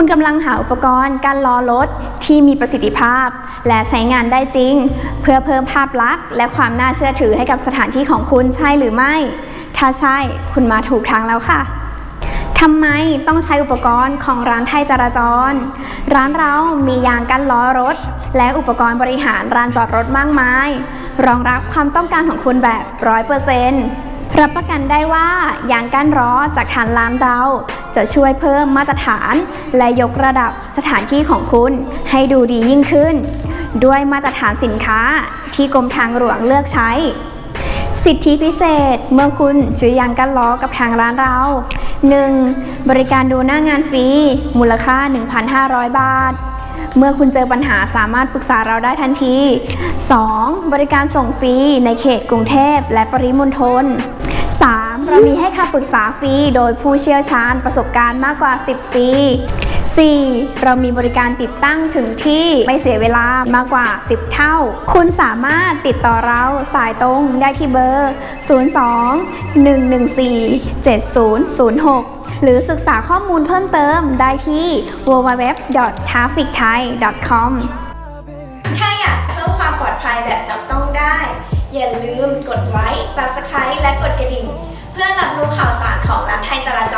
คุณกำลังหาอุปกรณ์การล้อรถที่มีประสิทธิภาพ และใช้งานได้จริง เพื่อเพิ่มภาพลักษณ์และความน่าเชื่อถือให้กับสถานที่ของคุณใช่หรือไม่ ถ้าใช่คุณมาถูกทางแล้วค่ะทำไมต้องใช้อุปกรณ์ของร้านไทยจราจร ร้านเรามียางกั้นล้อรถ และอุปกรณ์บริหารร้านจอดรถมากมาย รองรับความต้องการของคุณแบบร้อยเปอร์เซ็นต์ รับประกันได้ว่ายางกั้นล้อจากทางร้านเรา จะช่วยเพิ่มมาตรฐานและยกระดับสถานที่ของคุณให้ดูดียิ่งขึ้น ด้วยมาตรฐานสินค้าที่กรมทางหลวงเลือกใช้ สิทธิพิเศษเมื่อคุณซื้อยางกันล้อกับทางร้านเรา 1. บริการดูหน้างานฟรีมูลค่า 1,500 บาทเมื่อคุณเจอปัญหาสามารถปรึกษาเราได้ทันที 2. บริการส่งฟรีในเขตกรุงเทพและปริมณฑล เรามีให้คำปรึกษาฟรีโดยผู้เชี่ยวชาญประสบการณ์มากกว่า 10 ปี 4. เรามีบริการติดตั้งถึงที่ไม่เสียเวลามากกว่า 10 เท่า คุณสามารถติดต่อเราสายตรงได้ที่เบอร์ 02 114 7006 หรือศึกษาข้อมูลเพิ่มเติมได้ที่ www.trafficthai.com ถ้าอยากเพิ่มความปลอดภัยแบบจับต้องได้ อย่าลืมกดไลค์ Subscribe และกดกระดิ่ง เพื่อรับรู้ข่าวสารของร้านไทยจราจร